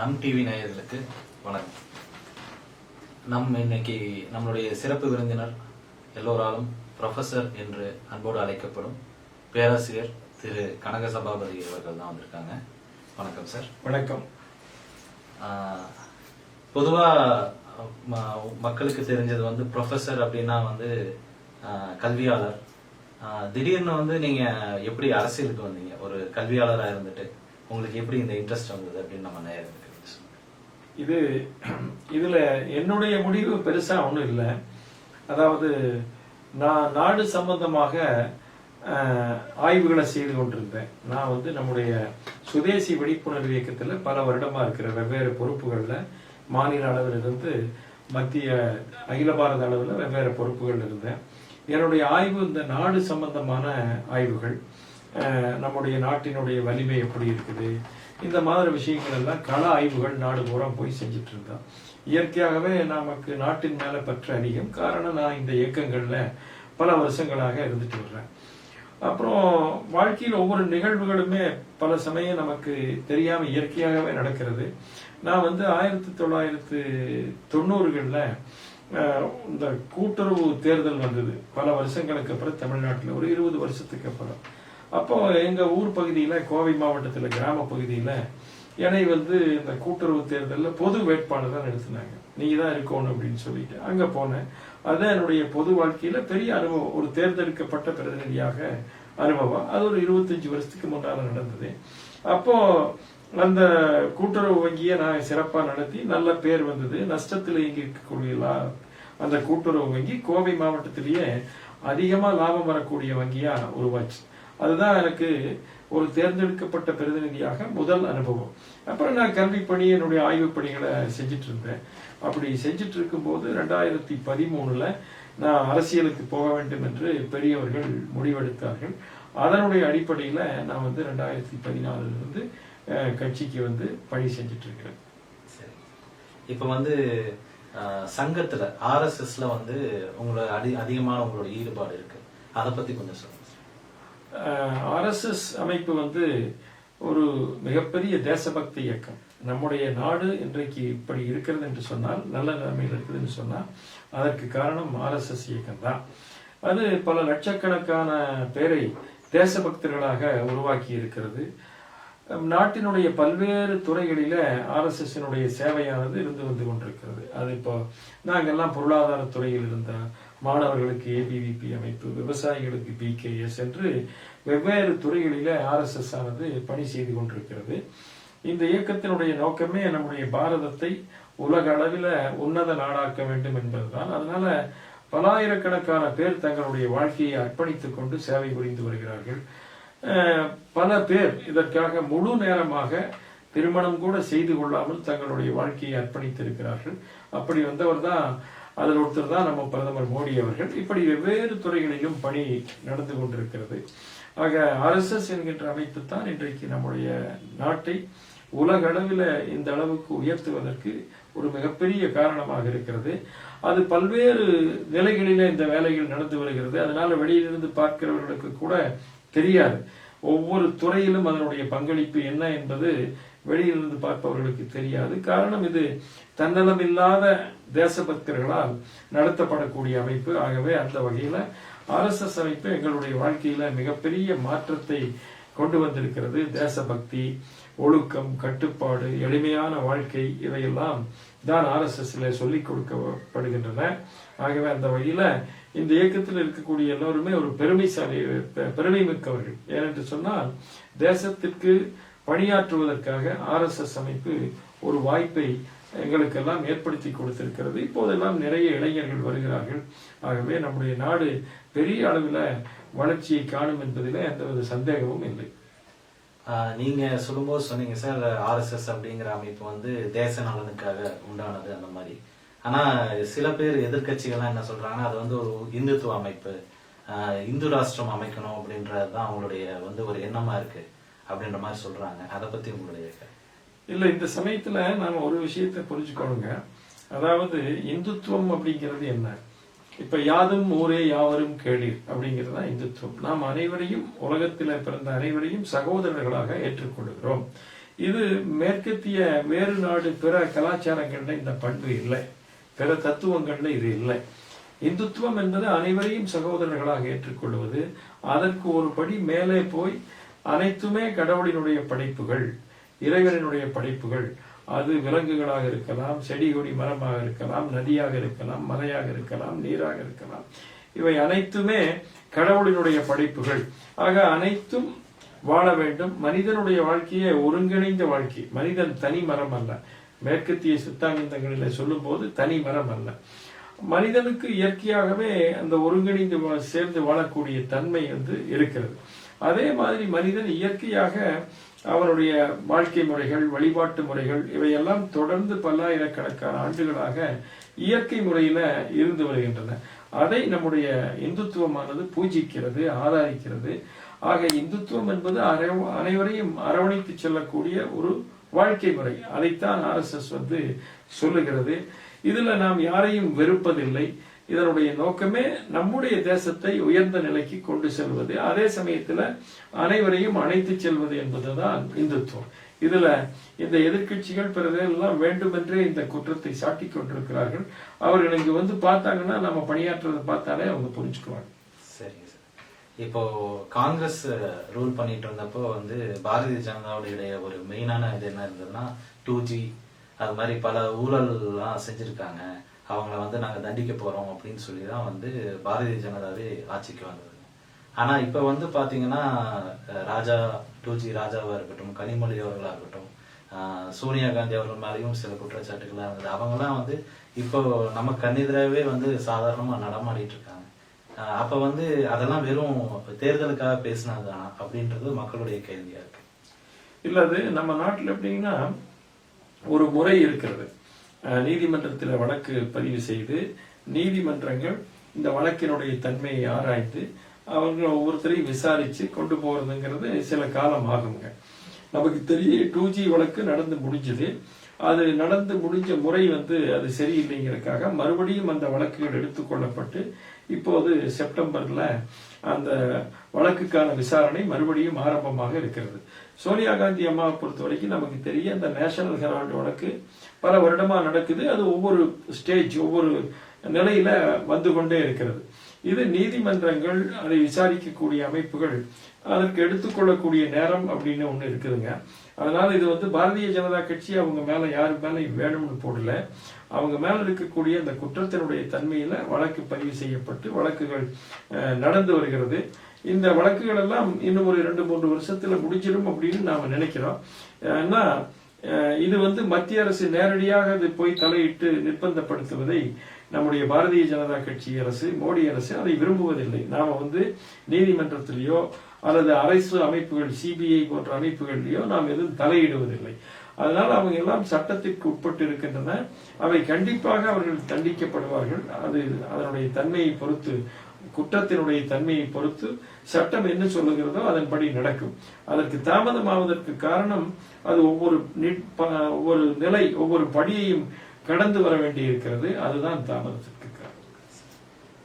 நம் டிவி நேயர்களுக்கு வணக்கம். நம் இன்னைக்கு நம்மளுடைய சிறப்பு விருந்தினர் எல்லோராலும் ப்ரொஃபசர் என்று அன்போடு அழைக்கப்படும் பேராசிரியர் திரு கனக சபாபதி அவர்கள் தான் வந்திருக்காங்க. வணக்கம் சார் வணக்கம். ஆஹ், பொதுவா ம- மக்களுக்கு தெரிஞ்சது வந்து ப்ரொஃபசர் அப்படின்னா வந்து கல்வியாளர். திடீர்னு வந்து நீங்க எப்படி அரசியலுக்கு வந்தீங்க? ஒரு கல்வியாளரா இருந்துட்டு உங்களுக்கு எப்படி இந்த இன்ட்ரெஸ்ட் வந்தது அப்படின்னு நம்ம சொல்லுங்க. இது இதில் என்னுடைய முடிவு பெருசாக ஒன்றும் இல்லை. அதாவது நான் நாடு சம்பந்தமாக ஆய்வுகளை செய்து கொண்டிருந்தேன். நான் வந்து நம்முடைய சுதேசி விழிப்புணர்வு இயக்கத்தில் பல வருடமாக இருக்கிற வெவ்வேறு பொறுப்புகளில் மாநில அளவில் இருந்து மத்திய அகில பாரத அளவில் வெவ்வேறு பொறுப்புகள் இருந்தேன். என்னுடைய ஆய்வு இந்த நாடு சம்பந்தமான ஆய்வுகள் நம்முடைய நாட்டினுடைய வலிமை எப்படி இருக்குது இந்த மாதிரி விஷயங்கள் எல்லாம் கள ஆய்வுகள் நாடு பூரா போய் செஞ்சுட்டு இருந்தோம் இயற்கையாகவே நமக்கு நாட்டின் மேலே பற்று அதிகம். காரணம் நான் இந்த இயக்கங்களில் பல வருஷங்களாக இருந்துட்டு வர்றேன். அப்புறம் வாழ்க்கையில் ஒவ்வொரு நிகழ்வுகளுமே பல சமயம் நமக்கு தெரியாமல் இயற்கையாகவே நடக்கிறது. நான் வந்து ஆயிரத்தி தொள்ளாயிரத்து தொண்ணூறுகளில் இந்த கூட்டுறவு தேர்தல் வந்தது. பல வருஷங்களுக்கு அப்புறம் தமிழ்நாட்டில். ஒரு இருபது வருஷத்துக்கு அப்புறம். அப்போ எங்கள் ஊர் பகுதியில் கோவை மாவட்டத்தில் கிராம பகுதியில் என்னை வந்து இந்த கூட்டுறவு தேர்தலில் பொது வேட்பாளர் தான் நிறுத்தினாங்க நீங்கள் தான் இருக்கணும் அப்படின்னு சொல்லிட்டு அங்கே போனேன். அதுதான் என்னுடைய பொது வாழ்க்கையில் பெரிய அனுபவம். ஒரு தேர்ந்தெடுக்கப்பட்ட பிரதிநிதியாக அனுபவம். அது ஒரு இருபத்தஞ்சு வருஷத்துக்கு முன்னால் நடந்தது. அப்போ அந்த கூட்டுறவு வங்கியை நான் சிறப்பாக நடத்தி நல்ல பேர் வந்தது. நஷ்டத்தில் இங்கே இருக்கக்கூடிய அந்த கூட்டுறவு வங்கி கோவை மாவட்டத்திலேயே அதிகமாக லாபம் வரக்கூடிய வங்கியாக உருவாச்சு. அதுதான் எனக்கு ஒரு தேர்ந்தெடுக்கப்பட்ட பிரதிநிதியாக முதல் அனுபவம். அப்புறம் நான் கல்வி பணி என்னுடைய ஆய்வு பணிகளை செஞ்சுட்டு இருந்தேன் அப்படி செஞ்சுட்டு இருக்கும்போது ரெண்டாயிரத்தி பதிமூணுல நான் அரசியலுக்கு போக வேண்டும் என்று பெரியவர்கள் முடிவெடுத்தார்கள். அதனுடைய அடிப்படையில் நான் வந்து ரெண்டாயிரத்தி பதினாலுல இருந்து கட்சிக்கு வந்து பணி செஞ்சுட்டு இருக்கிறேன் சரி. இப்போ வந்து சங்கத்தில் சங்கத்துல ஆர்எஸ்எஸ்ல வந்து உங்களோட அதி அதிகமான உங்களோட ஈடுபாடு இருக்கு. அதை பத்தி கொஞ்சம் சொல்லுங்க. ஆர்எஸ்எஸ் அமைப்பு வந்து ஒரு மிகப்பெரிய தேசபக்தி இயக்கம். நம்முடைய நாடு இன்றைக்கு இப்படி இருக்கிறது என்று சொன்னால் நல்ல நிலைமையில் இருக்குதுன்னு சொன்னால் அதற்கு காரணம் ஆர்எஸ்எஸ் இயக்கம் தான் அது பல லட்சக்கணக்கான பேரை தேசபக்தர்களாக உருவாக்கி இருக்கிறது. நாட்டினுடைய பல்வேறு துறைகளில ஆர்எஸ்எஸ்னுடைய சேவையானது இருந்து வந்து கொண்டிருக்கிறது. அது இப்போ நாங்கள்லாம் பொருளாதார துறையில் இருந்த மாணவர்களுக்கு ஏபிவிபி அமைப்பு விவசாயிகளுக்கு பிகேஎஸ் என்று வெவ்வேறு துறைகளில ஆர்எஸ்எஸ் ஆனது பணி செய்து கொண்டிருக்கிறது. இந்த இயக்கத்தினுடைய நோக்கமே நம்முடைய பாரதத்தை உலக அளவில் உன்னத நாடாக்க வேண்டும் என்பதுதான். அதனால பலாயிரக்கணக்கான பேர் தங்களுடைய வாழ்க்கையை அர்ப்பணித்துக் கொண்டு சேவை புரிந்து வருகிறார்கள். அஹ், பல பேர் இதற்காக முழு நேரமாக திருமணம் கூட செய்து கொள்ளாமல் தங்களுடைய வாழ்க்கையை அர்ப்பணித்திருக்கிறார்கள். அப்படி வந்தவர் தான் அதில் ஒருத்தர் தான் நம்ம பிரதமர் மோடி அவர்கள். இப்படி வெவ்வேறு துறைகளிலும் பணி நடந்து கொண்டிருக்கிறது. ஆக ஆர்எஸ்எஸ் என்கின்ற அமைப்பு தான் இன்றைக்கு நம்முடைய நாட்டை உலக அளவில் இந்த அளவுக்கு உயர்த்துவதற்கு ஒரு மிகப்பெரிய காரணமாக இருக்கிறது. அது பல்வேறு நிலைகளில் இந்த வேலைகள் நடந்து வருகிறது. அதனால வெளியிலிருந்து பார்க்கிறவர்களுக்கு கூட தெரியாது. ஒவ்வொரு துறையிலும் அதனுடைய பங்களிப்பு என்ன என்பது வெளியிலிருந்து பார்ப்பவர்களுக்கு தெரியாது. காரணம் இது தன்னலம் இல்லாத தேசபக்தர்களால் நடத்தப்படக்கூடிய அமைப்பு. ஆகவே அந்த வகையில ஆர்எஸ்எஸ் அமைப்பு எங்களுடைய வாழ்க்கையில மிகப்பெரிய மாற்றத்தை கொண்டு வந்திருக்கிறது. தேசபக்தி ஒழுக்கம் கட்டுப்பாடு எளிமையான வாழ்க்கை இவையெல்லாம் தான் ஆர்எஸ்எஸ்ல சொல்லிக் கொடுக்கப்படுகின்றன. ஆகவே அந்த வகையில இந்த இயக்கத்தில் இருக்கக்கூடிய எல்லோருமே ஒரு பெருமைசாலி பெருமை மிக்கவர்கள். ஏனென்று சொன்னால் தேசத்திற்கு பணியாற்றுவதற்காக ஆர்எஸ்எஸ் அமைப்பு ஒரு வாய்ப்பை எங்களுக்கெல்லாம் ஏற்படுத்தி கொடுத்திருக்கிறது. இப்போதெல்லாம் நிறைய இளைஞர்கள் வருகிறார்கள். ஆகவே நம்முடைய நாடு பெரிய அளவில் வளர்ச்சியை காணும் என்பதில் எந்தவித சந்தேகமும் இல்லை. நீங்க சொல்லும்போது சொன்னீங்க சார் ஆர்எஸ்எஸ் அப்படிங்கிற அமைப்பு வந்து தேச நலனுக்காக உண்டானது அந்த மாதிரி. ஆனா சில பேர் எதிர்க்கட்சிகள்லாம் என்ன சொல்றாங்கன்னா அது வந்து ஒரு இந்துத்துவ அமைப்பு. இந்து ராஷ்டிரம் அமைக்கணும் அப்படின்றதுதான் அவங்களுடைய வந்து ஒரு எண்ணமா இருக்கு. அப்படின்ற மாதிரி சொல்றாங்க. அதை பத்தி உங்களுடைய இல்லை இல்ல இந்த சமயத்துல நாம ஒரு விஷயத்தை புரிஞ்சுக்கணுங்க. அதாவது இந்துத்துவம் அப்படிங்கிறது என்ன? இப்ப யாதும் ஊரே யாவரும் கேளீர் அப்படிங்கிறது தான் இந்துத்துவம். நாம் அனைவரையும் உலகத்தில் பிறந்த அனைவரையும் சகோதரர்களாக ஏற்றுக்கொள்கிறோம். இது மேற்கத்திய வேறு நாடு பிற கலாச்சாரங்கள்ல இந்த பண்பு இல்லை. பிற தத்துவங்கள்ல இது இல்லை. இந்துத்துவம் என்பது அனைவரையும் சகோதரர்களாக ஏற்றுக்கொள்வது அதற்கு ஒரு படி மேலே போய் அனைத்துமே கடவுளினுடைய படைப்புகள் இறைவனினுடைய படைப்புகள். அது விலங்குகளாக இருக்கலாம் செடி கொடி மரமாக இருக்கலாம் நதியாக இருக்கலாம் மலையாக இருக்கலாம் நீராக இருக்கலாம். இவை அனைத்துமே கடவுளினுடைய படைப்புகள். ஆக அனைத்தும் வாழ வேண்டும். மனிதனுடைய வாழ்க்கையே ஒருங்கிணைந்த வாழ்க்கை. மனிதன் தனி மரம் அல்ல. மேற்கத்திய சித்தாந்தங்களில் சொல்லும்போது தனி மரம் அல்ல. மனிதனுக்கு இயற்கையாகவே அந்த ஒருங்கிணைந்து வா- சேர்ந்து வாழக்கூடிய தன்மை வந்து இருக்கிறது. அதே மாதிரி மனிதன் இயற்கையாக அவனுடைய வாழ்க்கை முறைகள் வழிபாட்டு முறைகள் இவையெல்லாம் தொடர்ந்து பல்லாயிரக்கணக்கான ஆண்டுகளாக இயற்கை முறையில இருந்து வருகின்றன. அதை நம்முடைய இந்துத்துவமானது பூஜிக்கிறது ஆதாரிக்கிறது ஆக இந்துத்துவம் என்பது அனைவரையும் அரவணைத்து செல்லக்கூடிய ஒரு வாழ்க்கை முறை. அதைத்தான் ஆர்எஸ்எஸ் வந்து சொல்லுகிறது. இதுல நாம் யாரையும் வெறுப்பதில்லை. இதனுடைய நோக்கமே நம்முடைய தேசத்தை உயர்ந்த நிலைக்கு கொண்டு செல்வது. அதே சமயத்தில் அனைவரையும் அணைத்து செல்வது என்பதுதான் இந்துத்துவம். இதுல இந்த எதிர்க்கட்சிகள் பிறதெல்லாம் வேண்டுமென்றே இந்த குற்றத்தை சாட்டி கொண்டிருக்கிறார்கள். அவர்கள் இங்கு வந்து பார்த்தாங்கன்னா நம்ம பணியாற்றுறதை பார்த்தாலே அவங்க புரிஞ்சுக்குவாங்க. சரிங்க சார். இப்போ காங்கிரஸ் ரூல் பண்ணிட்டு இருந்தப்போ வந்து பாரதிய ஜனதாவுடைய ஒரு மெயினான இது என்ன இருந்ததுன்னா டூ ஜி அது மாதிரி பல ஊழல்லாம் செஞ்சிருக்காங்க. அவங்கள வந்து நாங்கள் தண்டிக்க போகிறோம் அப்படின்னு சொல்லி தான் வந்து பாரதிய ஜனதாவே ஆட்சிக்கு வந்தது. ஆனால் இப்போ வந்து பார்த்தீங்கன்னா ராஜா டூ ஜி ராஜாவாக இருக்கட்டும் கனிமொழி அவர்களாக இருக்கட்டும் சோனியா காந்தி அவர்கள் மேலேயும் சில குற்றச்சாட்டுகள்லாம் இருந்தது. அவங்களாம் வந்து இப்போ நம்ம கண்ணெதிராகவே வந்து சாதாரணமாக நடமாடிட்டு இருக்காங்க. அப்போ வந்து அதெல்லாம் வெறும் தேர்தலுக்காக பேசினாதான் அப்படின்றது மக்களுடைய கேள்வியாக இருக்கு. இல்லை அது நம்ம நாட்டில் எப்படின்னா ஒரு முறை இருக்கிறது. நீதிமன்றத்தில் வழக்கு பதிவு செய்து நீதிமன்றங்கள் இந்த வழக்கினுடைய தன்மையை ஆராய்ந்து அவர்கள் ஒவ்வொருத்தரையும் விசாரித்து கொண்டு போகிறதுங்கிறது சில காலம் ஆகுங்க. நமக்கு தெரிய டூ ஜி வழக்கு நடந்து முடிஞ்சது. அது நடந்து முடிஞ்ச முறை வந்து அது சரியில்லைங்கிறதுக்காக மறுபடியும் அந்த வழக்குகள் எடுத்துக்கொள்ளப்பட்டு இப்போது செப்டம்பரில் அந்த வழக்குக்கான விசாரணை மறுபடியும் ஆரம்பமாக இருக்கிறது. சோனியா காந்தி அம்மாவை பொறுத்த வரைக்கும் நமக்கு தெரிய அந்த நேஷனல் ஹெரால்டு வழக்கு பல வருடமாக நடக்குது. அது ஒவ்வொரு ஸ்டேஜ் ஒவ்வொரு நிலையில் வந்து கொண்டே இருக்கிறது. இது நீதிமன்றங்கள் அதை விசாரிக்கக்கூடிய அமைப்புகள் அதற்கு எடுத்துக்கொள்ளக்கூடிய நேரம் அப்படின்னு ஒன்று இருக்குதுங்க. அதனால் இது வந்து பாரதிய ஜனதா கட்சி அவங்க மேலே யாரு மேலே வேணும்னு போடல. அவங்க மேலே இருக்கக்கூடிய அந்த குற்றத்தினுடைய தன்மையில் வழக்கு பதிவு செய்யப்பட்டு வழக்குகள் நடந்து வருகிறது. இந்த வழக்குகள் எல்லாம் இன்னும் ஒரு ரெண்டு மூன்று வருஷத்தில் முடிஞ்சிடும் அப்படின்னு நாம் நினைக்கிறோம். ஏன்னா இது வந்து மத்திய அரசு நேரடியாக இது போய் தலையிட்டு நிர்பந்தப்படுத்துவதை நம்முடைய பாரதிய ஜனதா கட்சி அரசு மோடி அரசு அதை விரும்புவதில்லை. நாம வந்து நீதிமன்றத்திலேயோ அல்லது அரசு அமைப்புகள் சிபிஐ போன்ற அமைப்புகளிலேயோ நாம் எதுவும் தலையிடுவதில்லை. அதனால் அவங்க எல்லாம் சட்டத்திற்கு உட்பட்டு இருக்கின்றன. அவை கண்டிப்பாக அவர்கள் தண்டிக்கப்படுவார்கள். அது அதனுடைய தன்மையை பொறுத்து குற்றத்தினுடைய தன்மையை பொறுத்து சட்டம் என்ன சொல்லுகிறதோ அதன்படி நடக்கும். அதற்கு தாமதமாவதற்கு காரணம் அது ஒவ்வொரு நிட்- ஒவ்வொரு நிலை ஒவ்வொரு படியையும் கடந்து வர வேண்டி இருக்கிறது அதுதான் தாமதத்திற்கு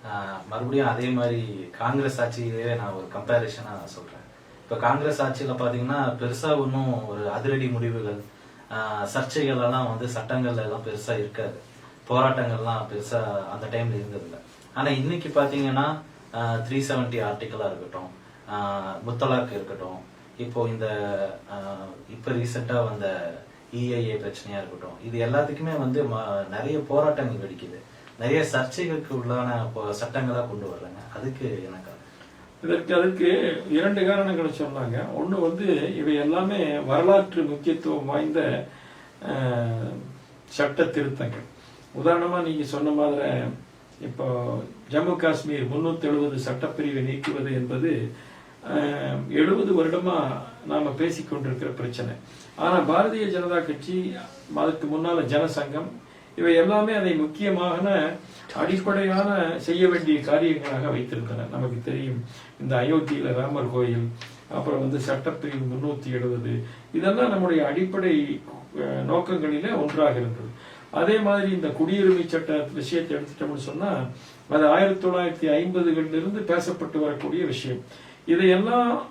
காரணம். மறுபடியும் அதே மாதிரி காங்கிரஸ் ஆட்சியிலேயே நான் ஒரு கம்பேரிஷனா சொல்றேன். இப்ப காங்கிரஸ் ஆட்சியில பாத்தீங்கன்னா பெருசா ஒன்றும் ஒரு அதிரடி முடிவுகள் சர்ச்சைகள் எல்லாம் வந்து சட்டங்கள்ல எல்லாம் பெருசா இருக்காது. போராட்டங்கள்லாம் பெருசா அந்த டைம்ல இருந்ததில்ல. ஆனால் இன்னைக்கு பார்த்தீங்கன்னா த்ரீ செவன்டி ஆர்டிக்கலாக இருக்கட்டும் முத்தலாக் இருக்கட்டும் இப்போ இந்த இப்போ ரீசெண்டாக வந்த இஐஏ பிரச்சனையா இருக்கட்டும் இது எல்லாத்துக்குமே வந்து நிறைய போராட்டங்கள் வெடிக்குது. நிறைய சர்ச்சைகளுக்கு உள்ளான சட்டங்களாக கொண்டு வர்றாங்க. அதுக்கு எனக்கு இதற்கு அதுக்கு இரண்டு காரணங்களை சொன்னாங்க. ஒன்று வந்து இவை எல்லாமே வரலாற்று முக்கியத்துவம் வாய்ந்த சட்ட திருத்தங்கள். உதாரணமாக நீங்கள் சொன்ன மாதிரி இப்போ ஜம்மு காஷ்மீர் முன்னூத்தி எழுபது சட்டப்பிரிவை நீக்குவது என்பது எழுபது வருடமா நாம பேசிக்கொண்டிருக்கிற பிரச்சனை. ஆனா பாரதிய ஜனதா கட்சி அதுக்கு முன்னால ஜனசங்கம் இவை எல்லாமே அதை முக்கியமான அடிப்படையான செய்ய வேண்டிய காரியங்களாக வைத்திருந்தன. நமக்கு தெரியும் இந்த அயோத்தியில ராமர் கோயில் அப்புறம் வந்து சட்டப்பிரிவு முன்னூத்தி எழுபது இதெல்லாம் நம்முடைய அடிப்படை அஹ், நோக்கங்களிலே ஒன்றாக இருந்தது. அதே மாதிரி இந்த குடியுரிமை சட்ட விஷயத்தை எடுத்துட்டோம்னு சொன்னா அது ஆயிரத்தி தொள்ளாயிரத்தி ஐம்பதுகளிலிருந்து பேசப்பட்டு வரக்கூடிய விஷயம். இதையெல்லாம்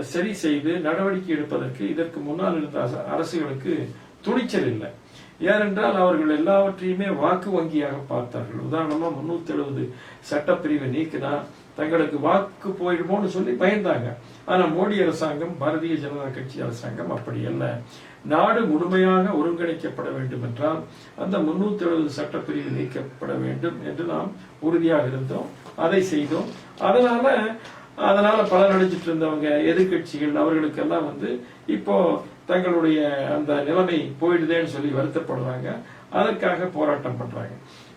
சரி செய்து நடவடிக்கை எடுப்பதற்கு இதற்கு முன்னால் இருந்த அரச- அரசுகளுக்கு துணிச்சல் இல்லை. ஏனென்றால் அவர்கள் எல்லாவற்றையுமே வாக்கு வங்கியாக பார்த்தார்கள். உதாரணமா முன்னூத்தி எழுபது சட்டப்பிரிவை நீக்கினா தங்களுக்கு வாக்கு போயிடுமோன்னு சொல்லி பயந்தாங்க. ஆனா மோடி அரசாங்கம் பாரதிய ஜனதா கட்சி அரசாங்கம் அப்படி அல்ல. நாடு முழுமையாக ஒருங்கிணைக்கப்பட வேண்டும் என்றால் அந்த முன்னூத்தி எழுபது சட்டப்பிரிவு நீக்கப்பட வேண்டும் என்று நாம் உறுதியாக இருந்தோம். அதை செய்தோம். அதனால அதனால பலனடைஞ்சிட்டு இருந்தவங்க எதிர்க்கட்சிகள் அவர்களுக்கெல்லாம் வந்து இப்போ தங்களுடைய அந்த நிலைமை போயிடுதேன்னு சொல்லி வருத்தப்படுறாங்க. அதற்காக போராட்டம் பண்றாங்க.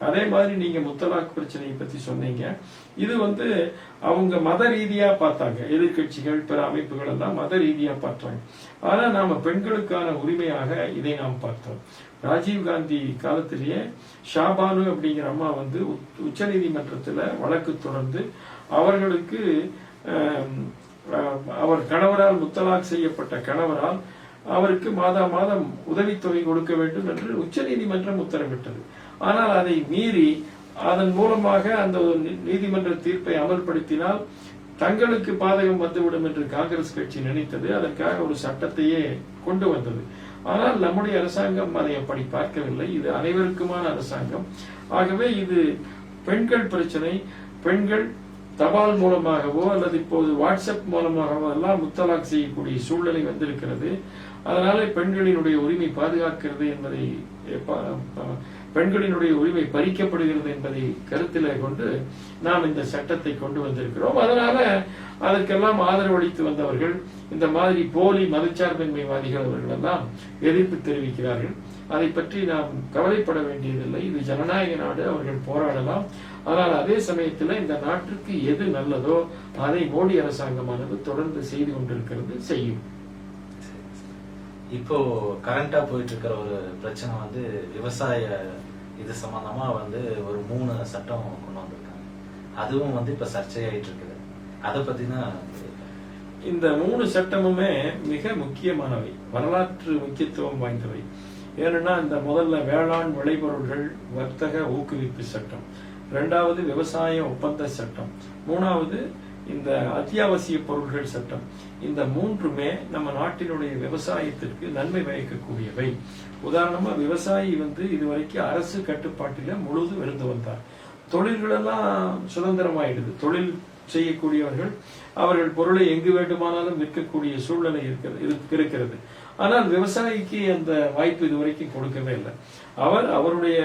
அதே மாதிரி நீங்க முத்தலாக் பிரச்சனையை பத்தி சொன்னீங்க. இது வந்து அவங்க மத ரீதியா பார்த்தாங்க. எதிர்க்கட்சிகள் பிற அமைப்புகள் எல்லாம் மத ரீதியா பார்த்தாங்க. ஆனா நாம பெண்களுக்கான உரிமையாக இதை நாம் பார்த்தோம். ராஜீவ் காந்தி காலத்திலேயே ஷாபானு அப்படிங்கிற அம்மா வந்து உச்ச நீதிமன்றத்துல வழக்கு தொடர்ந்து அவர்களுக்கு அவர் கணவரால் முத்தலாக் செய்யப்பட்ட கணவரால் அவருக்கு மாதா மாதம் உதவித்தொகை கொடுக்க வேண்டும் என்று உச்சநீதிமன்றம் உத்தரவிட்டது. ஆனால் அதை மீறி அதன் மூலமாக அந்த ஒரு நீதிமன்ற தீர்ப்பை அமல்படுத்தினால் தங்களுக்கு பாதகம் வந்துவிடும் என்று காங்கிரஸ் கட்சி நினைத்தது. அதற்காக ஒரு சட்டத்தையே கொண்டு வந்தது. ஆனால் நம்முடைய அரசாங்கம் அதை அப்படி பார்க்கவில்லை. இது அனைவருக்குமான அரசாங்கம். ஆகவே இது பெண்கள் பிரச்சனை. பெண்கள் தபால் மூலமாகவோ அல்லது இப்போது வாட்ஸ்அப் மூலமாகவோ எல்லாம் முத்தலாக் செய்யக்கூடிய சூழ்நிலை வந்திருக்கிறது. அதனால பெண்களினுடைய உரிமை பாதுகாக்கிறது என்பதை பெண்களினுடைய உரிமை பறிக்கப்படுகிறது என்பதை கருத்தில் கொண்டு நாம் இந்த சட்டத்தை கொண்டு வந்திருக்கிறோம். அதனால அதற்கெல்லாம் ஆதரவளித்து வந்தவர்கள் இந்த மாதிரி போலி மதச்சார்பின்மைவாதிகள் அவர்கள் எல்லாம் எதிர்ப்பு தெரிவிக்கிறார்கள். அதை பற்றி நாம் கவலைப்பட வேண்டியதில்லை. இது ஜனநாயக நாடு அவர்கள் போராடலாம். ஆனால் அதே சமயத்தில் இந்த நாட்டிற்கு எது நல்லதோ அதை மோடி அரசாங்கமானது தொடர்ந்து செய்து கொண்டிருக்கிறது செய்யும். இப்போ கரண்டா போயிட்டு இருக்கிற ஒரு பிரச்சனை வந்து விவசாய இது சம்பந்தமா வந்து ஒரு மூணு சட்டம் கொண்டு வந்திருக்காங்க. அதுவும் வந்து இப்ப சர்ச்சையாயிட்டு இருக்குது அதை பத்தினா இந்த மூணு சட்டமுமே மிக முக்கியமானவை. வரலாற்று முக்கியத்துவம் வாய்ந்தவை. ஏன்னா இந்த முதல்ல வேளாண் விளைபொருள்கள் வர்த்தக ஊக்குவிப்பு சட்டம். இரண்டாவது விவசாய ஒப்பந்த சட்டம். மூணாவது இந்த அத்தியாவசிய பொருட்கள் சட்டம். இந்த மூன்றுமே நம்ம நாட்டினுடைய விவசாயத்திற்கு நன்மை பயக்கக்கூடியவை. உதாரணமா விவசாயி வந்து இதுவரைக்கும் அரசு கட்டுப்பாட்டில முழுதும் இருந்து வந்தார். தொழில்களெல்லாம் சுதந்திரமாயிடுது. தொழில் செய்யக்கூடியவர்கள் அவர்கள் பொருளை எங்கு வேண்டுமானாலும் விற்கக்கூடிய சூழ்நிலை இருக்கிறது இருக்கிறது. ஆனால் விவசாயிக்கு அந்த வாய்ப்பு இதுவரைக்கும் கொடுக்கவே இல்லை. அவர் அவருடைய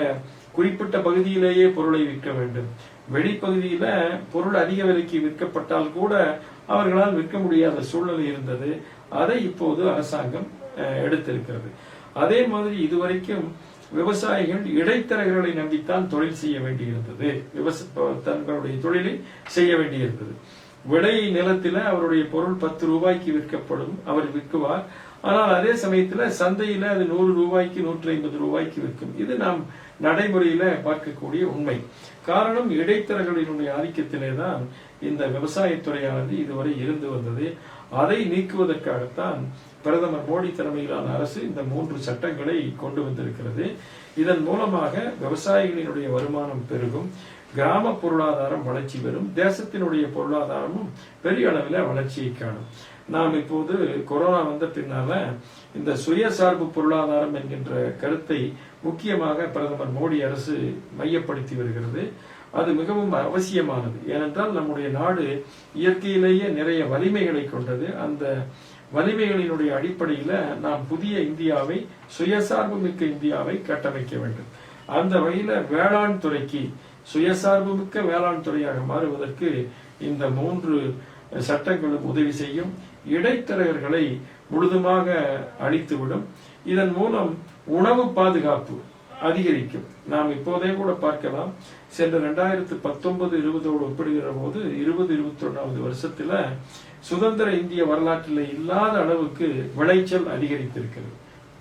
குறிப்பிட்ட பகுதியிலேயே பொருளை விற்க வேண்டும். வெளிப்பகுதியில பொருள் அதிக விலைக்கு விற்கப்பட்டால் கூட அவர்களால் விற்க முடியாத சூழ்நிலை இருந்தது. அதை இப்போது அரசாங்கம் அஹ், எடுத்திருக்கிறது. அதே மாதிரி இதுவரைக்கும் விவசாயிகள் இடைத்தரகர்களை நம்பித்தான் தொழில் செய்ய வேண்டியிருந்தது. விவச தங்களுடைய தொழிலை செய்ய வேண்டியிருந்தது. விலை நிலத்தில் அவருடைய பொருள் பத்து ரூபாய்க்கு விற்கப்படும் அவர் விற்குவார். ஆனால் அதே சமயத்துல சந்தையில அது நூறு ரூபாய்க்கு நூற்றி ஐம்பது ரூபாய்க்கு விற்கும். இது நாம் நடைமுறையில பார்க்கக்கூடிய உண்மை. காரணம் இடைத்தரகர்களினுடைய ஆதிக்கத்திலே தான் இந்த விவசாயத்துறையானது இதுவரை இருந்து வந்தது. அதை நீக்குவதற்காகத்தான் பிரதமர் மோடி தலைமையிலான அரசு இந்த மூன்று சட்டங்களை கொண்டு வந்திருக்கிறது. இதன் மூலமாக விவசாயிகளினுடைய வருமானம் பெருகும் கிராம பொருளாதாரம் வளர்ச்சி பெறும் தேசத்தினுடைய பொருளாதாரமும் பெரிய அளவில் வளர்ச்சியை காணும். நாம் இப்போது கொரோனா வந்த பின்னால இந்த சுயசார்பு பொருளாதாரம் என்கின்ற கருத்தை முக்கியமாக பிரதமர் மோடி அரசு மையப்படுத்தி வருகிறது. அது மிகவும் அவசியமானது. ஏனென்றால் நம்முடைய நாடு இயற்கையிலேயே நிறைய வலிமைகளை கொண்டது. அந்த வலிமைகளினுடைய அடிப்படையில நாம் புதிய இந்தியாவை சுயசார்பு மிக்க இந்தியாவை கட்டமைக்க வேண்டும். அந்த வகையில் வேளாண் துறைக்கு சுயசார்பு மிக்க வேளாண் துறையாக மாறுவதற்கு இந்த மூன்று சட்டங்களும் உதவி செய்யும். இடைத்தரகர்களை முழுதுமாக அழித்துவிடும். இதன் மூலம் உணவு பாதுகாப்பு அதிகரிக்கும். நாம் இப்போதே கூட பார்க்கலாம். சென்ற ரெண்டாயிரத்து பத்தொன்பது இருபதோடு ஒப்பிடுகிற போது இருபது இருபத்தி ஒன்றாவது வருஷத்துல சுதந்திர இந்திய வரலாற்றில் இல்லாத அளவுக்கு விளைச்சல் அதிகரித்திருக்கிறது.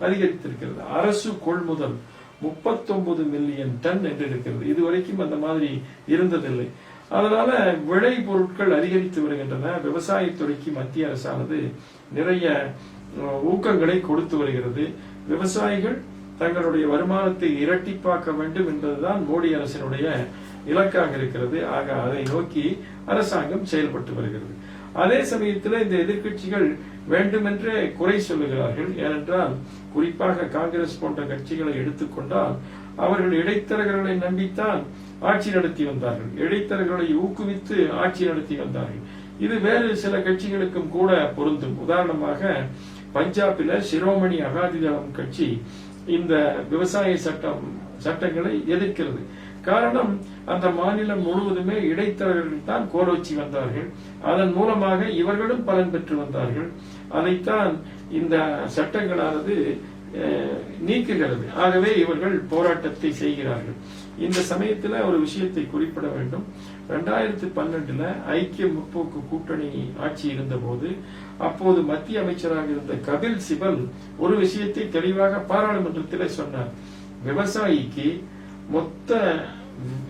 அதிகரித்திருக்கிறது. அரசு கொள்முதல் முப்பத்தொன்பது மில்லியன் டன் என்று இருக்கிறது இது வரைக்கும் அந்த மாதிரி இருந்ததில்லை. அதனால விளை பொருட்கள் அதிகரித்து வருகின்றன. விவசாயத்துறைக்கு மத்திய அரசானது நிறைய ஊக்கங்களை கொடுத்து வருகிறது. விவசாயிகள் தங்களுடைய வருமானத்தை இரட்டிப்பாக்க வேண்டும் என்பதுதான் மோடி அரசினுடைய இலக்காக இருக்கிறது. ஆக அதை நோக்கி அரசாங்கம் செயல்பட்டு வருகிறது. அதே சமயத்தில் இந்த எதிர்க்கட்சிகள் வேண்டுமென்றே குறை சொல்லுகிறார்கள். ஏனென்றால் குறிப்பாக காங்கிரஸ் போன்ற கட்சிகளை எடுத்துக்கொண்டால் அவர்கள் இடைத்தரகர்களை நம்பித்தான் ஆட்சி நடத்தி வந்தார்கள். இடைத்தரகர்களை ஊக்குவித்து ஆட்சி நடத்தி வந்தார்கள். இது வேறு சில கட்சிகளுக்கும் கூட பொருந்தும். உதாரணமாக பஞ்சாபில் சிரோமணி அகாதிதளம் கட்சி இந்த விவசாய சட்டம் சட்டங்களை எதிர்க்கிறது. காரணம் அந்த மாநிலம் முழுவதுமே இடைத்தரகர்கள் தான் கோலோச்சி வந்தார்கள். அதன் மூலமாக இவர்களும் பலன் பெற்று வந்தார்கள். அதைத்தான் இந்த சட்டங்களானது அஹ், நீக்குகிறது. ஆகவே இவர்கள் போராட்டத்தை செய்கிறார்கள். இந்த சமயத்துல ஒரு விஷயத்தை குறிப்பிட வேண்டும். ரெண்டாயிரத்தி பன்னெண்டுல ஐக்கிய முற்போக்கு கூட்டணி ஆட்சி இருந்தபோது அப்போது மத்திய அமைச்சராக இருந்த கபில் சிபல் ஒரு விஷயத்தை தெளிவாக பாராளுமன்றத்தில் சொன்னார். விவசாயிக்கு மொத்த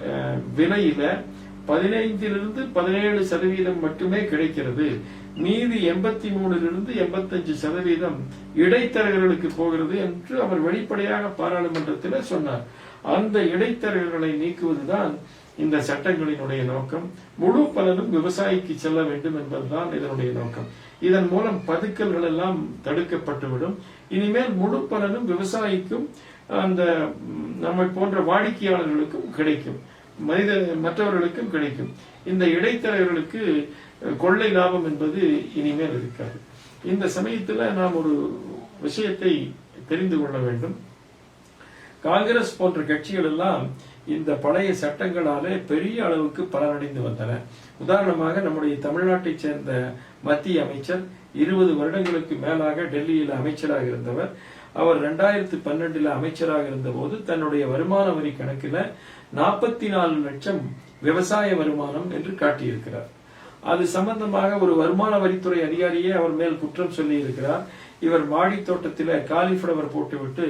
அஹ், விலையில பதினைந்திலிருந்து பதினேழு சதவீதம் மட்டுமே கிடைக்கிறது. மீதி எண்பத்தி மூணிலிருந்து எண்பத்தஞ்சு சதவீதம் இடைத்தரகர்களுக்கு போகிறது என்று அவர் வெளிப்படையாக பாராளுமன்றத்தில் சொன்னார். அந்த இடைத்தரகர்களை நீக்குவதுதான் இந்த சட்டங்களினுடைய நோக்கம் முழு பலனும் விவசாயிக்கு செல்ல வேண்டும் என்பதுதான் இதனுடைய நோக்கம். இதன் மூலம் பதுக்கல்கள் எல்லாம் தடுக்கப்பட்டுவிடும். இனிமேல் முழு பலனும் விவசாயிக்கும் அந்த நம்மை போன்ற வாடிக்கையாளர்களுக்கும் கிடைக்கும். மனித மற்றவர்களுக்கும் கிடைக்கும். இந்த இடைத்தரகர்களுக்கு கொள்ளை லாபம் என்பது இனிமேல் இருக்காது. இந்த சமயத்துல நாம் ஒரு விஷயத்தை தெரிந்து கொள்ள வேண்டும். காங்கிரஸ் போன்ற கட்சிகள் எல்லாம் இந்த பழைய சட்டங்களாலே பெரிய அளவுக்கு பலனடைந்து வந்தன. உதாரணமாக நம்முடைய தமிழ்நாட்டைச் சேர்ந்த மத்திய அமைச்சர் இருபது வருடங்களுக்கு மேலாக டெல்லியில் அமைச்சராக இருந்தவர். அவர் ரெண்டாயிரத்தி பன்னெண்டுல அமைச்சராக இருந்தபோது தன்னுடைய வருமான வரி கணக்குல நாற்பத்தி நாலு லட்சம் விவசாய வருமானம் என்று காட்டியிருக்கிறார். அது சம்பந்தமாக ஒரு வருமான வரித்துறை அதிகாரியே அவர் மேல் குற்றம் சொல்லி இருக்கிறார் இவர் மாடி தோட்டத்தில் காலிஃபிளவர் போட்டுவிட்டு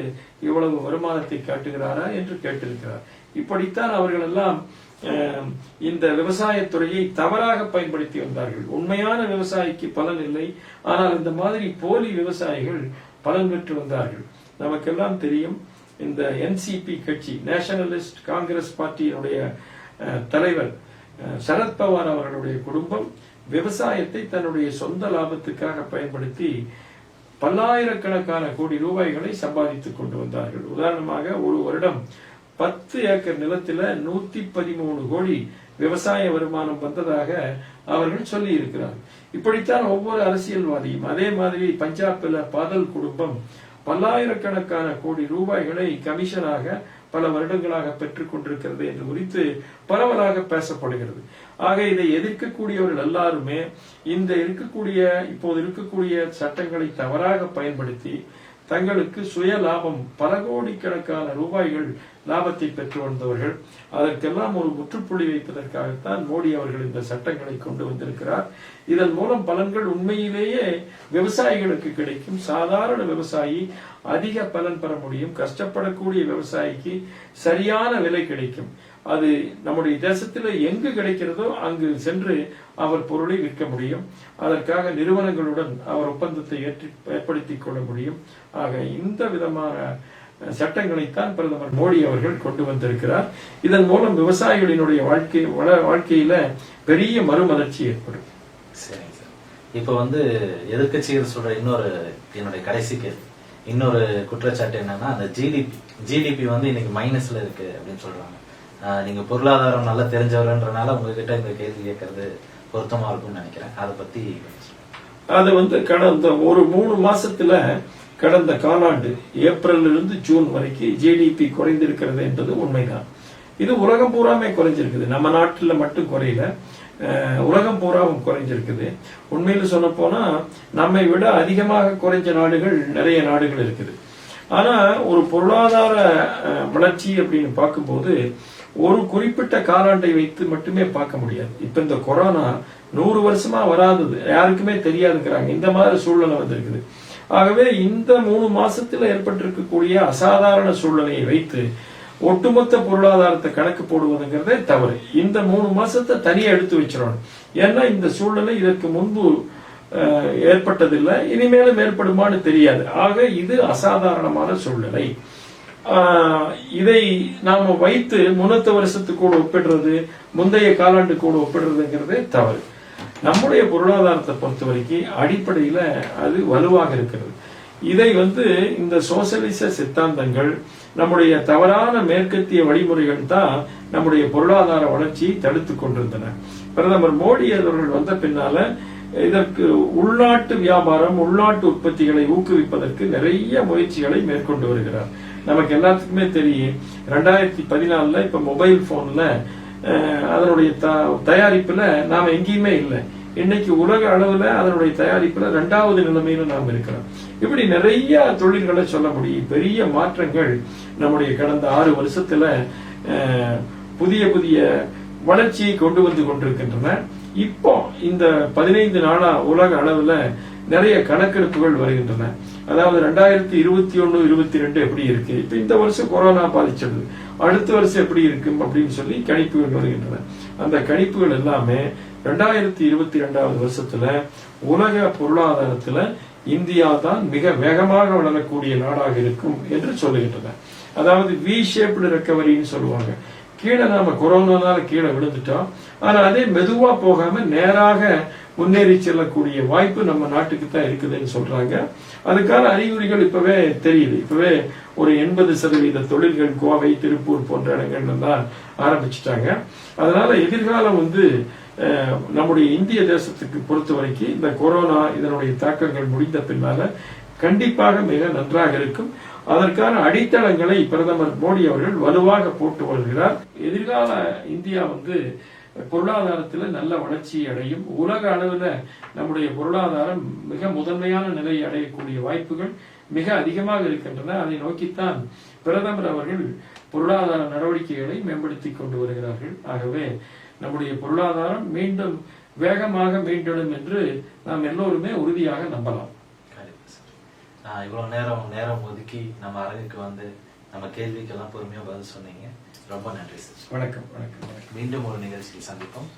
இவ்வளவு வருமானத்தை காட்டுகிறாரா என்று கேட்டிருக்கிறார். இப்படித்தான் அவர்கள் எல்லாம் அஹ், இந்த விவசாயத்துறையை தவறாக பயன்படுத்தி வந்தார்கள். உண்மையான விவசாயிக்கு பலன் இல்லை. ஆனால் இந்த மாதிரி போலி விவசாயிகள் பலன் பெற்று வந்தார்கள். நமக்கெல்லாம் தெரியும் இந்த என்சிபி கட்சி நேஷனலிஸ்ட் காங்கிரஸ் பார்ட்டியினுடைய அஹ், தலைவர் அஹ், சரத்பவார் அவர்களுடைய குடும்பம் விவசாயத்தை தன்னுடைய சொந்த லாபத்துக்காக பயன்படுத்தி பல்லாயிரக்கணக்கான கோடி ரூபாய்களை சம்பாதித்துக் கொண்டு வந்தார்கள். உதாரணமாக ஒரு வருடம் பத்து ஏக்கர் நிலத்துல நூத்தி பதிமூணு கோடி விவசாய வருமானம் வந்ததாக அவர்கள் சொல்லி இருக்கிறார் இப்படித்தான் ஒவ்வொரு அரசியல்வாதியும் அதே மாதிரி பஞ்சாப்ல பாதல் குடும்பம் பல்லாயிரக்கணக்கான கோடி ரூபாய்களை கமிஷனாக பல வருடங்களாக பெற்றுக் கொண்டிருக்கிறது என்று குறித்து பரவலாக பேசப்படுகிறது. ஆக இதை எதிர்க்கக்கூடியவர்கள் எல்லாருமே இந்த இருக்கக்கூடிய இப்போது இருக்கக்கூடிய சட்டங்களை தவறாக பயன்படுத்தி தங்களுக்கு சுய லாபம். பல கோடிக்கணக்கான ரூபாய்கள் லாபத்தை பெற்று வந்தவர்கள். அதற்கெல்லாம் ஒரு முற்றுப்புள்ளி வைப்பதற்காகத்தான் மோடி அவர்கள் இந்த சட்டங்களை கொண்டு வந்திருக்கிறார். இதன் மூலம் பலன்கள் உண்மையிலேயே விவசாயிகளுக்கு கிடைக்கும். சாதாரண விவசாயி அதிக பலன் பெற முடியும். கஷ்டப்படக்கூடிய விவசாயிக்கு சரியான விலை கிடைக்கும். அது நம்முடைய தேசத்தில் எங்கு கிடைக்கிறதோ அங்கு சென்று அவர் பொருளை விற்க முடியும். அதற்காக நிறுவனங்களுடன் அவர் ஒப்பந்தத்தை ஏற்றி ஏற்படுத்தி கொள்ள முடியும். ஆக இந்த விதமான சட்டங்களைத்தான் பிரதமர் மோடி அவர்கள் கொண்டு வந்திருக்கிறார். இதன் மூலம் விவசாயிகளினுடைய வாழ்க்கை வள- வாழ்க்கையில பெரிய மறுமலர்ச்சி ஏற்படும். சரிங்க சார். இப்போ வந்து எதிர்கட்சிகள் சொல்ற இன்னொரு என்னுடைய கடைசி கேள்வி. இன்னொரு குற்றச்சாட்டு என்னன்னா அந்த ஜிடிபி ஜிடிபி வந்து இன்னைக்கு மைனஸ்ல இருக்கு அப்படின்னு சொல்றாங்க. ஆஹ் நீங்க பொருளாதாரம் நல்லா தெரிஞ்சவர்ன்றனால உங்ககிட்ட இந்த கேள்வி கேட்கறது பொருத்தமா இருக்கும்னு நினைக்கிறேன். அதை பத்தி அது வந்து கடந்த ஒரு மூணு மாசத்துல கடந்த காலாண்டு ஏப்ரல்ல இருந்து ஜூன் வரைக்கும் ஜிடிபி குறைந்திருக்கிறது என்பது உண்மைதான். இது உலகம் பூராமே குறைஞ்சிருக்குது. நம்ம நாட்டுல மட்டும் குறையல. அஹ், உலகம் பூராவும் குறைஞ்சிருக்குது. உண்மையில் சொல்ல போனா நம்மை விட அதிகமாக குறைஞ்ச நாடுகள் நிறைய நாடுகள் இருக்குது. ஆனா ஒரு பொருளாதார வளர்ச்சி அப்படின்னு பார்க்கும்போது ஒரு குறிப்பிட்ட காலாண்டை வைத்து மட்டுமே பார்க்க முடியாது. இப்ப இந்த கொரோனா நூறு வருஷமா வராதது. யாருக்குமே தெரியாதுங்கிறாங்க. இந்த மாதிரி சூழ்நிலை வந்திருக்குது. ஆகவே இந்த மூணு மாசத்துல ஏற்பட்டிருக்கக்கூடிய அசாதாரண சூழ்நிலையை வைத்து ஒட்டுமொத்த பொருளாதாரத்தை கணக்கு போடுவதுங்கிறதே தவறு. இந்த மூணு மாசத்தை தனியா எடுத்து வச்சிடணும். ஏன்னா இந்த சூழ்நிலை இதற்கு முன்பு ஏற்பட்டதில்லை. இனிமேலும் ஏற்படுமான்னு தெரியாது. ஆக இது அசாதாரணமான சூழ்நிலை. இதை நாம் வைத்து முன்னத்த வருஷத்துக்கூட ஒப்பிடுறது முந்தைய காலாண்டு கூட ஒப்பிடுறதுங்கிறதே தவறு. நம்முடைய பொருளாதாரத்தை பொறுத்த வரைக்கும் அடிப்படையில் அது வலுவாக இருக்கிறது. இதை வந்து இந்த சோசியலிச சித்தாந்தங்கள் நம்முடைய தவறான மேற்கத்திய வழிமுறைகள் தான் நம்முடைய பொருளாதார வளர்ச்சியை தடுத்து கொண்டிருந்தன. பிரதமர் மோடி அவர்கள் வந்த பின்னால இதற்கு உள்நாட்டு வியாபாரம் உள்நாட்டு உற்பத்திகளை ஊக்குவிப்பதற்கு நிறைய முயற்சிகளை மேற்கொண்டு வருகிறார். நமக்கு எல்லாத்துக்குமே தெரியும். ரெண்டாயிரத்தி பதினாலுல இப்ப மொபைல் போன்ல அஹ், அதனுடைய த- தயாரிப்புல நாம எங்கேயுமே இல்லை. இன்னைக்கு உலக அளவுல அதனுடைய தயாரிப்புல ரெண்டாவது நிலைமையில நாம் இருக்கிறோம். இப்படி நிறைய தொழில்களை சொல்ல முடியும். பெரிய மாற்றங்கள் நம்முடைய கடந்த ஆறு வருஷத்துல புதிய புதிய வளர்ச்சியை கொண்டு வந்து கொண்டிருக்கின்றன. இப்போ இந்த பதினைந்து நாளா உலக அளவுல நிறைய கணக்கெடுப்புகள் வருகின்றன. அதாவது ரெண்டாயிரத்தி இருபத்தி ஒன்று இருபத்தி ரெண்டு எப்படி இருக்கு? இப்ப இந்த வருஷம் கொரோனா பாதிச்சது. அடுத்த வருஷம் எப்படி இருக்கும் அப்படின்னு சொல்லி கணிப்புகள் வருகின்றன. அந்த கணிப்புகள் எல்லாமே ரெண்டாயிரத்தி இருபத்தி ரெண்டாவது வருஷத்துல உலக பொருளாதாரத்துல இந்தியா தான் மிக வேகமாக வளரக்கூடிய நாடாக இருக்கும் என்று சொல்லுகின்றன. அதாவது வி ஷேப்டு ரெக்கவரின்னு சொல்லுவாங்க. கீழே நாம கொரோனானால கீழே விழுந்துட்டோம். ஆனா அதே மெதுவா போகாம நேராக முன்னேறி செல்லக்கூடிய வாய்ப்பு நம்ம நாட்டுக்கு தான் இருக்குதுன்னு சொல்றாங்க. அதுக்கான அறிகுறிகள் இப்பவே தெரியுது. இப்பவே ஒரு எண்பது சதவீத தொழில்கள் கோவை திருப்பூர் போன்ற இடங்கள்ல தான் ஆரம்பிச்சிட்டாங்க. அதனால எதிர்காலம் வந்து நம்முடைய இந்திய தேசத்துக்கு பொறுத்த வரைக்கும் இந்த கொரோனா இதனுடைய தாக்கங்கள் முடிந்த பின்னால கண்டிப்பாக மிக நன்றாக இருக்கும். அதற்கான அடித்தளங்களை பிரதமர் மோடி அவர்கள் வலுவாக போட்டு வருகிறார். எதிர்கால இந்தியா வந்து பொருளாதாரத்தில் நல்ல வளர்ச்சி அடையும். உலக அளவில் நம்முடைய பொருளாதாரம் மிக முதன்மையான நிலையை அடையக்கூடிய வாய்ப்புகள் மிக அதிகமாக இருக்கின்றன. அதை நோக்கித்தான் பிரதமர் அவர்கள் பொருளாதார நடவடிக்கைகளை மேம்படுத்தி கொண்டு வருகிறார்கள். ஆகவே நம்முடைய பொருளாதாரம் மீண்டும் வேகமாக மீண்டெழும் என்று நாம் எல்லோருமே உறுதியாக நம்பலாம். ஆஹ் இவ்வளவு நேரம் நேரம் ஒதுக்கி நம்ம அரங்குக்கு வந்து நம்ம கேள்விக்கெல்லாம் பொறுமையா பதில் சொன்னீங்க. ரொம்ப நன்றி சார் வணக்கம் வணக்கம் வணக்கம். மீண்டும் ஒரு நிகழ்ச்சியில் சந்திப்போம்.